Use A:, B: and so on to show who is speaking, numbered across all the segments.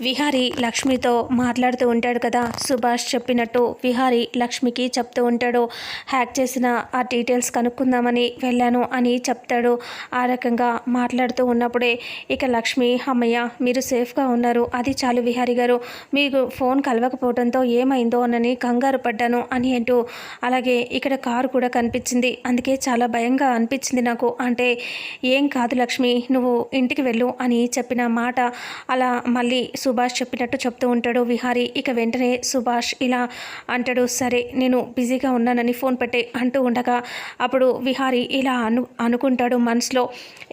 A: విహారి లక్ష్మితో మాట్లాడుతూ ఉంటాడు కదా. సుభాష్ చెప్పినట్టు విహారి లక్ష్మికి చెప్తూ ఉంటాడు హ్యాక్ చేసిన ఆ డీటెయిల్స్ కనుక్కుందామని వెళ్ళాను అని చెప్తాడు. ఆ రకంగా మాట్లాడుతూ ఉన్నప్పుడే ఇక లక్ష్మి అమ్మయ్య మీరు సేఫ్గా ఉన్నారు. అది చాలు విహారి గారు. మీకు ఫోన్ కలవకపోవడంతో ఏమైందో అని కంగారు పడ్డాను అని అంటూ అలాగే ఇక్కడ కారు కూడా కనిపించింది. అందుకే చాలా భయంగా అనిపించింది నాకు. అంటే ఏం కాదు లక్ష్మి నువ్వు ఇంటికి వెళ్ళు అని చెప్పిన మాట. అలా మళ్ళీ సుభాష్ చెప్పినట్టు చెప్తూ ఉంటాడు విహారీ. ఇక వెంటనే సుభాష్ ఇలా అంటాడు సరే నేను బిజీగా ఉన్నానని ఫోన్ పెట్టే అంటూ ఉండగా అప్పుడు విహారీ ఇలా అను అనుకుంటాడు మనసులో.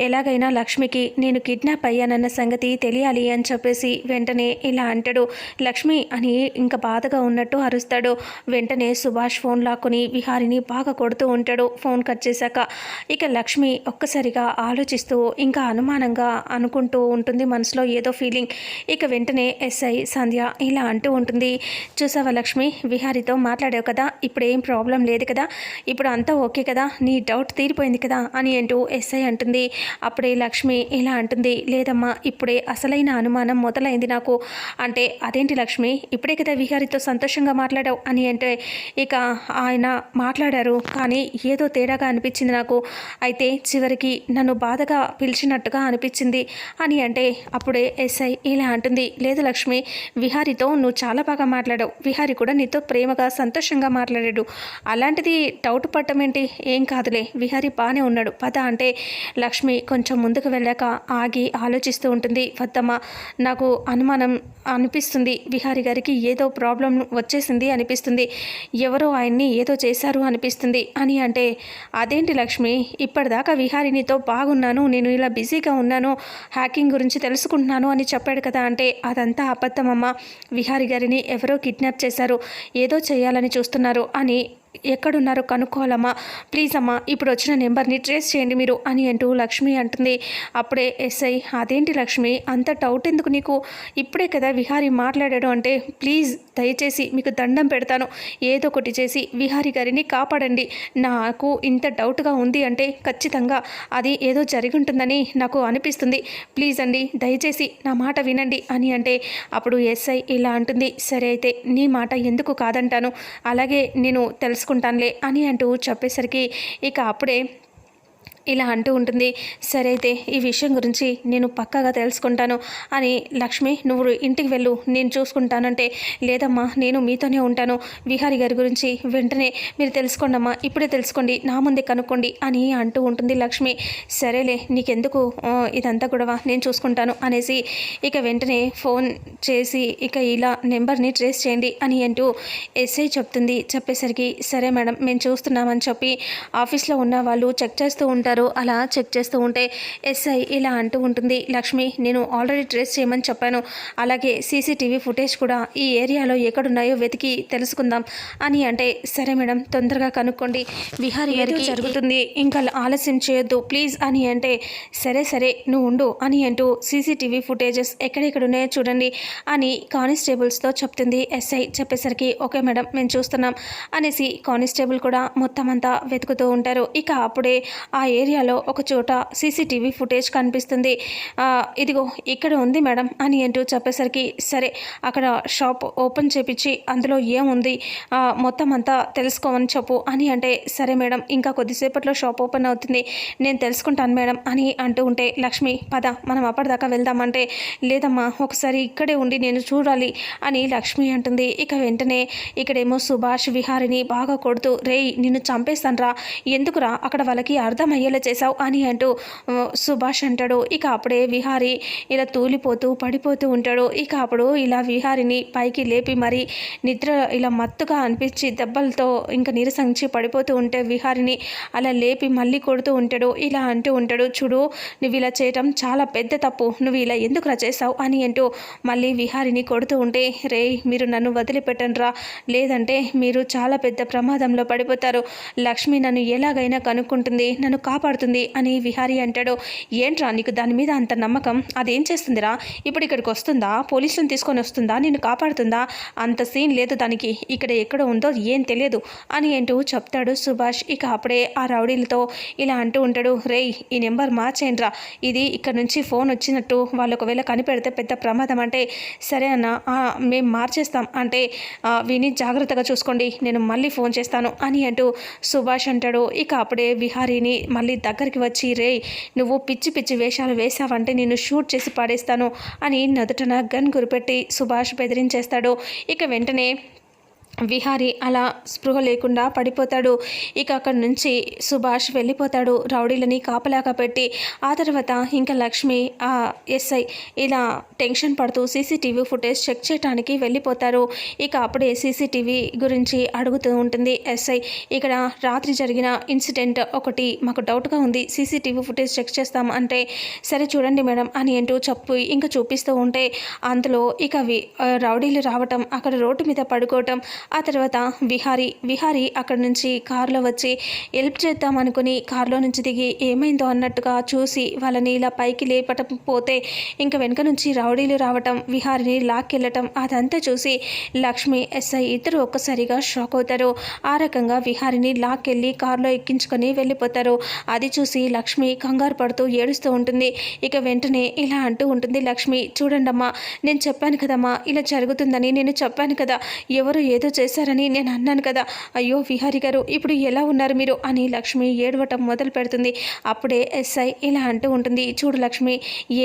A: ఎలాగైనా లక్ష్మికి నేను కిడ్నాప్ అయ్యానన్న సంగతి తెలియాలి అని చెప్పేసి వెంటనే ఇలా అంటాడు. లక్ష్మి అని ఇంకా బాధగా ఉన్నట్టు అరుస్తాడు. వెంటనే సుభాష్ ఫోన్ లాక్కుని విహారిని బాగా కొడుతూ ఉంటాడు ఫోన్ కట్ చేశాక. ఇక లక్ష్మి ఒక్కసారిగా ఆలోచిస్తూ ఇంకా అనుమానంగా అనుకుంటూ ఉంటుంది మనసులో ఏదో ఫీలింగ్. ఇక వెంటనే ఎస్ఐ సంధ్య ఇలా అంటూ ఉంటుంది. చూసావా లక్ష్మి? విహారితో మాట్లాడావు కదా? ఇప్పుడు ఏం ప్రాబ్లం లేదు కదా? ఇప్పుడు అంతా ఓకే కదా? నీ డౌట్ తీరిపోయింది కదా? అని అంటూ ఎస్ఐ అంటుంది. అప్పుడే లక్ష్మి ఇలా అంటుంది. లేదమ్మా ఇప్పుడే అసలైన అనుమానం మొదలైంది నాకు. అంటే అదేంటి లక్ష్మి? ఇప్పుడే కదా విహారితో సంతోషంగా మాట్లాడావు అని అంటే ఇక ఆయన మాట్లాడారు. కానీ ఏదో తేడాగా అనిపించింది నాకు. అయితే చివరికి నన్ను బాధగా పిలిచినట్టుగా అనిపించింది అని అంటే అప్పుడే ఎస్ఐ ఇలా అంటుంది. లేదు లక్ష్మి. విహారితో నువ్వు చాలా బాగా మాట్లాడావు. విహారి కూడా నీతో ప్రేమగా సంతోషంగా మాట్లాడాడు. అలాంటిది డౌట్ పట్టడం ఏంటి? ఏం కాదులే. విహారి బాగానే ఉన్నాడు. పద అంటే లక్ష్మి కొంచెం ముందుకు వెళ్ళాక ఆగి ఆలోచిస్తూ ఉంటుంది. వద్దమ్మ నాకు అనుమానం అనిపిస్తుంది. విహారి గారికి ఏదో ప్రాబ్లం వచ్చేసింది అనిపిస్తుంది. ఎవరో ఆయన్ని ఏదో చేశారు అనిపిస్తుంది. అని అంటే అదేంటి లక్ష్మి? ఇప్పటిదాకా విహారి నీతో బాగున్నాను. నేను ఇలా బిజీగా ఉన్నాను. హ్యాకింగ్ గురించి తెలుసుకుంటున్నాను అని చెప్పాడు కదా అంటే అదంతా అబద్ధమమ్మ. విహారి గారిని ఎవరో కిడ్నాప్ చేశారు. ఏదో చేయాలని చూస్తున్నారు అని ఎక్కడున్నారో కనుక్కోవాలమ్మా. ప్లీజ్ అమ్మా ఇప్పుడు వచ్చిన నెంబర్ని ట్రేస్ చేయండి మీరు అని అంటూ లక్ష్మి అంటుంది. అప్పుడే ఎస్ఐ అదేంటి లక్ష్మి? అంత డౌట్ ఎందుకు నీకు? ఇప్పుడే కదా విహారీ మాట్లాడాడు అంటే ప్లీజ్ దయచేసి మీకు దండం పెడతాను. ఏదో ఒకటి చేసి విహారీ గారిని కాపాడండి. నాకు ఇంత డౌట్గా ఉంది అంటే ఖచ్చితంగా అది ఏదో జరిగి ఉంటుందని నాకు అనిపిస్తుంది. ప్లీజ్ అండి దయచేసి నా మాట వినండి అని అంటే అప్పుడు ఎస్ఐ ఇలా అంటుంది. సరే అయితే నీ మాట ఎందుకు కాదంటాను? అలాగే నేను తెలుసుకుంటానులే అని అంటూ చెప్పేసరికి ఇక అప్పుడే ఇలా అంటూ ఉంటుంది సరే అయితే ఈ విషయం గురించి నేను పక్కాగా తెలుసుకుంటాను అని లక్ష్మి నువ్వు ఇంటికి వెళ్ళు నేను చూసుకుంటానంటే. లేదమ్మా నేను మీతోనే ఉంటాను. విహారి గారి గురించి వెంటనే మీరు తెలుసుకోండి అమ్మా ఇప్పుడే తెలుసుకోండి నా ముందే కనుక్కోండి అని అంటూ ఉంటుంది లక్ష్మి. సరేలే నీకెందుకు? ఇదంతా గొడవ నేను చూసుకుంటాను అనేసి ఇక వెంటనే ఫోన్ చేసి ఇక ఇలా నెంబర్ని ట్రేస్ చేయండి అని అంటూ ఎస్ఐ చెప్తుంది. చెప్పేసరికి సరే మేడం మేము చూస్తున్నామని చెప్పి ఆఫీస్లో ఉన్న వాళ్ళు చెక్ చేస్తూ ఉంటారు. అలా చెక్ చేస్తూ ఉంటే ఎస్ఐ ఇలా అంటూ ఉంటుంది లక్ష్మి నేను ఆల్రెడీ ట్రేస్ చేయమని చెప్పాను. అలాగే సీసీటీవీ ఫుటేజ్ కూడా ఈ ఏరియాలో ఎక్కడున్నాయో వెతికి తెలుసుకుందాం అని అంటే సరే మేడం తొందరగా కనుక్కోండి. విహారీ గారికి జరుగుతుంది. ఇంకా ఆలస్యం చేయొద్దు ప్లీజ్ అని అంటే సరే సరే నువ్వు ఉండు అని అంటూ సీసీటీవీ ఫుటేజెస్ ఎక్కడెక్కడ ఉన్నాయో చూడండి అని కానిస్టేబుల్స్తో చెప్తుంది ఎస్ఐ. చెప్పేసరికి ఓకే మేడం మేము చూస్తున్నాం అనేసి కానిస్టేబుల్ కూడా మొత్తం అంతా వెతుకుతూ ఉంటారు. ఇక అప్పుడే ఆ ఏరియాలో ఒక చోట సీసీటీవీ ఫుటేజ్ కనిపిస్తుంది. ఇదిగో ఇక్కడ ఉంది మేడం అని అంటూ చెప్పేసరికి సరే అక్కడ షాప్ ఓపెన్ చేపించి అందులో ఏముంది మొత్తం అంతా తెలుసుకోమని చెప్పు అని అంటే సరే మేడం ఇంకా కొద్దిసేపట్లో షాప్ ఓపెన్ అవుతుంది నేను తెలుసుకుంటాను మేడం అని అంటూ ఉంటే లక్ష్మి పద మనం అప్పటిదాకా వెళ్దామంటే లేదమ్మా ఒకసారి ఇక్కడే ఉండి నేను చూడాలి అని లక్ష్మి అంటుంది. ఇక వెంటనే ఇక్కడేమో సుభాష్ విహారిని బాగా కొడుతూ రేయ్ నిన్ను చంపేస్తానరా ఎందుకురా అక్కడ వాళ్ళకి అర్థమయ్యేలా చేశావు అని అంటూ సుభాష్ అంటాడు. ఇక అప్పుడే విహారి ఇలా తూలిపోతూ పడిపోతూ ఉంటాడు. ఇక అప్పుడు ఇలా విహారిని పైకి లేపి మరి నిద్ర ఇలా మత్తుగా అనిపించి దెబ్బలతో ఇంకా నీరసించి పడిపోతూ ఉంటే విహారిని అలా లేపి మళ్ళీ కొడుతూ ఉంటాడు. ఇలా అంటూ ఉంటాడు చూడు నువ్వు ఇలా చేయటం చాలా పెద్ద తప్పు. నువ్వు ఇలా ఎందుకు చేసావు అని అంటూ మళ్ళీ విహారిని కొడుతూ ఉంటే రే మీరు నన్ను వదిలిపెట్టండిరా. లేదంటే మీరు చాలా పెద్ద ప్రమాదంలో పడిపోతారు. లక్ష్మి నన్ను ఎలాగైనా కనుక్కుంటుంది. నన్ను కాపాడుతుంది అని విహారీ అంటాడు. ఏంట్రా నీకు దాని మీద అంత నమ్మకం? అదేం చేస్తుందిరా? ఇప్పుడు ఇక్కడికి వస్తుందా? పోలీసులను తీసుకొని వస్తుందా? నిన్ను కాపాడుతుందా? అంత సీన్ లేదు దానికి. ఇక్కడ ఎక్కడ ఉందో ఏం తెలియదు అని అంటూ చెప్తాడు సుభాష్. ఇక అప్పుడే ఆ రౌడీలతో ఇలా అంటూ ఉంటాడు. రేయ్ ఈ నెంబర్ మార్చేయండిరా. ఇది ఇక్కడ నుంచి ఫోన్ వచ్చినట్టు వాళ్ళు ఒకవేళ కనిపెడితే పెద్ద ప్రమాదం అంటే సరే అన్న మేము మార్చేస్తాం. అంటే విని జాగ్రత్తగా చూసుకోండి. నేను మళ్ళీ ఫోన్ చేస్తాను అని అంటూ సుభాష్ అంటాడు. ఇక అప్పుడే విహారీని మళ్ళీ దగ్గరికి వచ్చి రే నువ్వు పిచ్చి పిచ్చి వేషాలు వేశావంటే నేను షూట్ చేసి పాడేస్తాను అని నదుటన గన్ గురిపెట్టి సుభాష్ బెదిరించేస్తాడు. ఇక వెంటనే విహారి అలా స్పృహ లేకుండా పడిపోతాడు. ఇక అక్కడి నుంచి సుభాష్ వెళ్ళిపోతాడు. రౌడీలని కాపలాగా పెట్టి ఆ తర్వాత ఇంకా లక్ష్మి ఆ ఎస్ఐ ఇలా టెన్షన్ పడుతూ సీసీటీవీ ఫుటేజ్ చెక్ చేయడానికి వెళ్ళిపోతారు. ఇక అప్పుడే సీసీటీవీ గురించి అడుగుతూ ఉంటుంది ఎస్ఐ. ఇక్కడ రాత్రి జరిగిన ఇన్సిడెంట్ ఒకటి మాకు డౌట్గా ఉంది. సీసీటీవీ ఫుటేజ్ చెక్ చేస్తాం అంటే సరే చూడండి మేడం అని అంటూ చెప్పు ఇంకా చూపిస్తూ ఉంటే అందులో ఇక వి రౌడీలు రావటం అక్కడ రోడ్డు మీద పడుకోవటం ఆ తర్వాత విహారీ విహారీ అక్కడి నుంచి కారులో వచ్చి హెల్ప్ చేద్దాం అనుకుని కారులో నుంచి దిగి ఏమైందో అన్నట్టుగా చూసి వాళ్ళని ఇలా పైకి లేపటం పోతే ఇంకా వెనక నుంచి రౌడీలు రావటం విహారిని లాక్కెళ్ళటం అదంతా చూసి లక్ష్మి ఎస్ఐ ఇద్దరు ఒక్కసారిగా షాక్ అవుతారు. ఆ రకంగా విహారిని లాక్కెళ్ళి కారులో ఎక్కించుకొని వెళ్ళిపోతారు. అది చూసి లక్ష్మి కంగారు పడుతూ ఏడుస్తూ ఉంటుంది. ఇక వెంటనే ఇలా అంటూ ఉంటుంది లక్ష్మి చూడండమ్మా నేను చెప్పాను కదమ్మా ఇలా జరుగుతుందని నేను చెప్పాను కదా ఎవరు ఏదో చేశారని నేను అన్నాను కదా. అయ్యో విహారి గారు ఇప్పుడు ఎలా ఉన్నారు మీరు? అని లక్ష్మి ఏడవటం మొదలు పెడుతుంది. అప్పుడే ఎస్ఐ ఇలా అంటూ ఉంటుంది. చూడు లక్ష్మి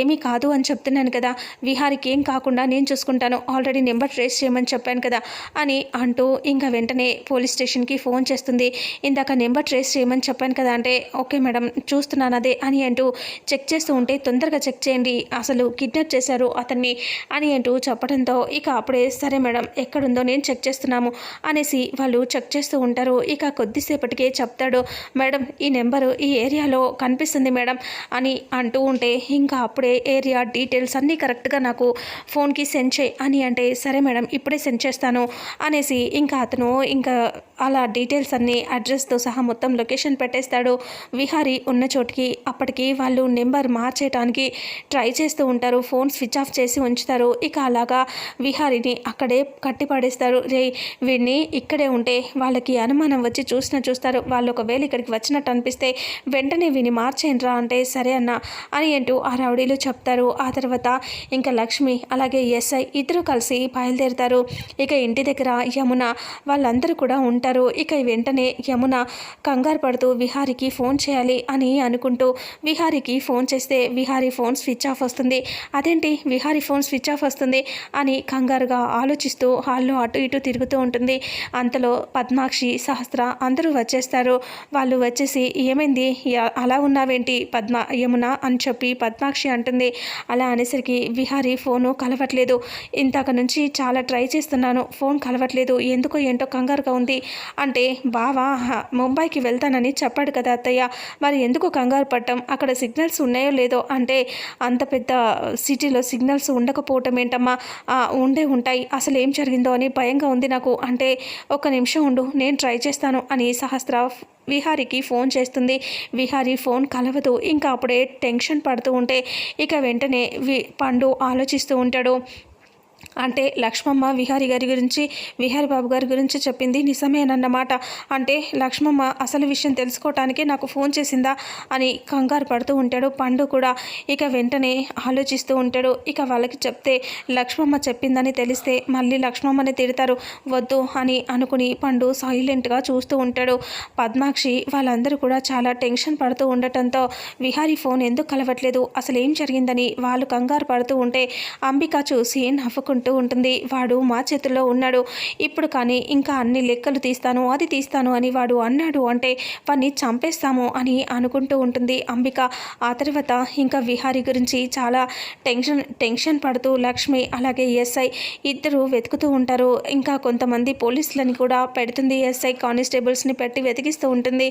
A: ఏమీ కాదు అని చెప్తున్నాను కదా. విహారికి ఏం కాకుండా నేను చూసుకుంటాను. ఆల్రెడీ నెంబర్ ట్రేస్ చేయమని చెప్పాను కదా అని అంటూ ఇంకా వెంటనే పోలీస్ స్టేషన్కి ఫోన్ చేస్తుంది. ఇందాక నెంబర్ ట్రేస్ చేయమని చెప్పాను కదా అంటే ఓకే మేడం చూస్తున్నాను అదే అని అంటూ చెక్ చేస్తూ ఉంటే తొందరగా చెక్ చేయండి. అసలు కిడ్నాప్ చేశారు అతన్ని అని అంటూ చెప్పడంతో ఇక అప్పుడే సరే మేడం ఎక్కడుందో నేను చెక్ చేస్తున్నాను. చేస్తున్నాము అనేసి వాళ్ళు చెక్ చేస్తూ ఉంటారు. ఇక కొద్దిసేపటికే చెప్తాడు మేడం ఈ నెంబరు ఈ ఏరియాలో కనిపిస్తుంది మేడం అని అంటూ ఉంటే ఇంకా అప్పుడే ఏరియా డీటెయిల్స్ అన్నీ కరెక్ట్గా నాకు ఫోన్కి సెండ్ చేయి అని అంటే సరే మేడం ఇప్పుడే సెండ్ చేస్తాను అనేసి ఇంకా అతను ఇంకా అలా డీటెయిల్స్ అన్నీ అడ్రస్తో సహా మొత్తం లొకేషన్ పెట్టేస్తాడు. విహారీ ఉన్న చోటికి అప్పటికి వాళ్ళు నెంబర్ మార్చేయటానికి ట్రై చేస్తూ ఉంటారు. ఫోన్ స్విచ్ ఆఫ్ చేసి ఉంచుతారు. ఇక అలాగా విహారీని అక్కడే కట్టి పడేస్తారు రే వీడిని ఇక్కడే ఉంటే వాళ్ళకి అనుమానం వచ్చి చూసిన చూస్తారు. వాళ్ళు ఒకవేళ ఇక్కడికి వచ్చినట్టు అనిపిస్తే వెంటనే వీని మార్చేయండిరా అంటే సరే అన్న అని అంటూ ఆ రౌడీలు చెప్తారు. ఆ తర్వాత ఇంకా లక్ష్మి అలాగే ఎస్ఐ ఇద్దరు కలిసి బయలుదేరుతారు. ఇక ఇంటి దగ్గర యమున వాళ్ళందరూ కూడా ఉంటారు. ఇక వెంటనే యమున కంగారు పడుతూ విహారికి ఫోన్ చేయాలి అని అనుకుంటూ విహారికి ఫోన్ చేస్తే విహారీ ఫోన్ స్విచ్ ఆఫ్ వస్తుంది. అదేంటి? విహారీ ఫోన్ స్విచ్ ఆఫ్ వస్తుంది అని కంగారుగా ఆలోచిస్తూ హాల్లో అటు ఇటు తిరుగుతూ ఉంటుంది. అంతలో పద్మాక్షి సహస్ర అందరూ వచ్చేస్తారు. వాళ్ళు వచ్చేసి ఏమైంది? అలా ఉన్నావేంటి? పద్మ యమున? అని చెప్పి పద్మాక్షి అంటుంది. అలా అనేసరికి విహారీ ఫోను కలవట్లేదు. ఇంతక నుంచి చాలా ట్రై చేస్తున్నాను. ఫోన్ కలవట్లేదు. ఎందుకో ఏంటో కంగారుగా ఉంది. అంటే బావా ముంబైకి వెళ్తానని చెప్పాడు కదా అత్తయ్య. మరి ఎందుకు కంగారు పడటం అక్కడ సిగ్నల్స్ ఉన్నాయో లేదో? అంటే అంత పెద్ద సిటీలో సిగ్నల్స్ ఉండకపోవటం ఏంటమ్మా? ఉండే ఉంటాయి. అసలు ఏం జరిగిందో అని భయంగా ఉంది నాకు. నాకు అంటే ఒక నిమిషం ఉండు నేను ట్రై చేస్తాను అని సహస్ర విహారికి ఫోన్ చేస్తుంది. విహారీ ఫోన్ కలవదు ఇంకా అప్పుడే టెన్షన్ పడుతూ ఉంటే ఇక వెంటనే వి పండు ఆలోచిస్తూ ఉంటాడు. అంటే లక్ష్మమ్మ విహారి గారి గురించి విహారి బాబు గారి గురించి చెప్పింది నిజమేనన్నమాట. అంటే లక్ష్మమ్మ అసలు విషయం తెలుసుకోవటానికి నాకు ఫోన్ చేసిందా అని కంగారు పడుతూ ఉంటాడు పండు కూడా. ఇక వెంటనే ఆలోచిస్తూ ఉంటాడు. ఇక వాళ్ళకి చెప్తే లక్ష్మమ్మ చెప్పిందని తెలిస్తే మళ్ళీ లక్ష్మమ్మని తిడతారు. వద్దు అని అనుకుని పండు సైలెంట్గా చూస్తూ ఉంటాడు. పద్మాక్షి వాళ్ళందరూ కూడా చాలా టెన్షన్ పడుతూ ఉండటంతో విహారీ ఫోన్ ఎందుకు కలవట్లేదు? అసలు ఏం జరిగిందని వాళ్ళు కంగారు పడుతూ ఉంటే అంబిక చూసి నవ్వుకుంటూ ఉంటుంది. వాడు మా చేతుల్లో ఉన్నాడు. ఇప్పుడు కానీ ఇంకా అన్ని లెక్కలు తీస్తాను అది తీస్తాను అని వాడు అన్నాడు అంటే వాడిని చంపేస్తాము అని అనుకుంటూ ఉంటుంది. అంబిక ఆ తర్వాత ఇంకా విహారి గురించి చాలా టెన్షన్ టెన్షన్ పడుతూ లక్ష్మి అలాగే ఎస్ఐ ఇద్దరు వెతుకుతూ ఉంటారు. ఇంకా కొంతమంది పోలీసులని కూడా పెడుతుంది. ఎస్ఐ కానిస్టేబుల్స్ని పెట్టి వెతికిస్తూ ఉంటుంది.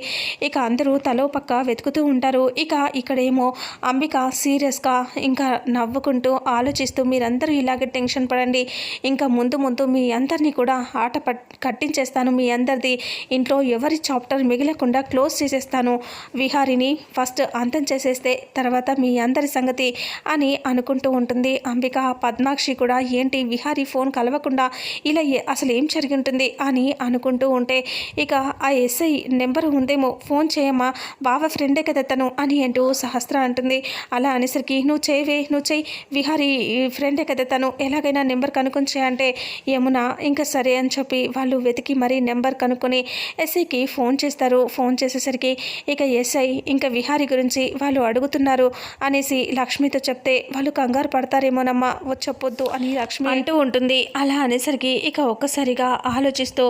A: ఇక అందరూ తలో పక్క వెతుకుతూ ఉంటారు. ఇక ఇక్కడేమో అంబిక సీరియస్గా ఇంకా నవ్వుకుంటూ ఆలోచిస్తూ మీరందరూ ఇలాగే టెన్షన్ పడండి ఇంకా ముందు ముందు మీ అందరినీ కూడా ఆట పట్ కట్టించేస్తాను. మీ అందరిది ఇంట్లో ఎవరి చాప్టర్ మిగిలకుండా క్లోజ్ చేసేస్తాను. విహారిని ఫస్ట్ అంతం చేసేస్తే తర్వాత మీ అందరి సంగతి అని అనుకుంటూ ఉంటుంది. అంబిక పద్మాక్షి కూడా ఏంటి విహారీ ఫోన్ కలవకుండా ఇలా అసలు ఏం జరిగి ఉంటుంది అని అనుకుంటూ ఉంటే ఇక ఆ ఎస్ఐ నెంబర్ ఉందేమో ఫోన్ చేయమ్మా బావ ఫ్రెండే కదా తను అని అంటూ సహస్ర అంటుంది. అలా అనేసరికి నువ్వు చేయవే నువ్వు చేయి. విహారీ ఫ్రెండే కదా తను ఎలాగైనా నెంబర్ కనుక్కొని అంటే యమున ఇంకా సరే అని చెప్పి వాళ్ళు వెతికి మరీ నెంబర్ కనుక్కొని ఎస్ఐకి ఫోన్ చేస్తారు. ఫోన్ చేసేసరికి ఇక ఎస్ఐ ఇంకా విహారీ గురించి వాళ్ళు అడుగుతున్నారు అనేసి లక్ష్మితో చెప్తే వాళ్ళు కంగారు పడతారేమోనమ్మా చెప్పొద్దు అని లక్ష్మి అంటూ ఉంటుంది. అలా అనేసరికి ఇక ఒక్కసారిగా ఆలోచిస్తూ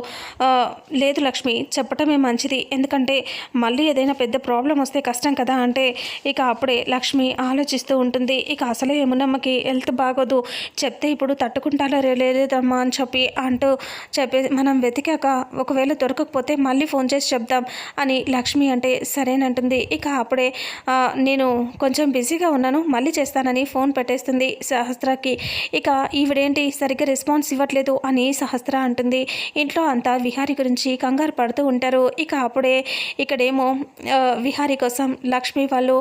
A: లేదు లక్ష్మి చెప్పటమే మంచిది. ఎందుకంటే మళ్ళీ ఏదైనా పెద్ద ప్రాబ్లం వస్తే కష్టం కదా అంటే ఇక అప్పుడే లక్ష్మి ఆలోచిస్తూ ఉంటుంది. ఇక అసలే యమునమ్మకి హెల్త్ బాగోదు. చెప్తే ఇప్పుడు తట్టుకుంటారో లేదమ్మా అని చెప్పి అంటూ చెప్పే మనం వెతికాక ఒకవేళ దొరకకపోతే మళ్ళీ ఫోన్ చేసి చెప్దాం అని లక్ష్మి అంటే సరేనంటుంది. ఇక అప్పుడే నేను కొంచెం బిజీగా ఉన్నాను మళ్ళీ చేస్తానని ఫోన్ పెట్టేస్తుంది సహస్రకి. ఇక ఈవిడేంటి సరిగ్గా రెస్పాన్స్ ఇవ్వట్లేదు అని సహస్ర అంటుంది. ఇంట్లో అంతా విహారి గురించి కంగారు పడుతూ ఉంటారు. ఇక అప్పుడే ఇక్కడేమో విహారీ విహారి కోసం లక్ష్మి వాళ్ళు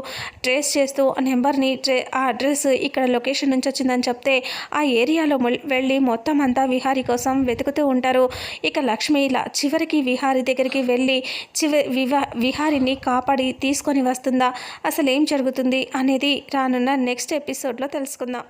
A: ట్రేస్ చేస్తూ ఆ నెంబర్ని ట్రే ఆ అడ్రస్ ఇక్కడ లొకేషన్ నుంచి వచ్చిందని చెప్తే ఆ ఏరియా ఏరియాలో వెళ్ళి మొత్తం అంతా విహారి కోసం వెతుకుతూ ఉంటారు. ఇక లక్ష్మి ఇలా చివరికి విహారి దగ్గరికి వెళ్ళి చివరి వివా విహారిని కాపాడి తీసుకొని వస్తుందా? అసలు ఏం జరుగుతుంది? అనేది రానున్న నెక్స్ట్ ఎపిసోడ్లో తెలుసుకుందాం.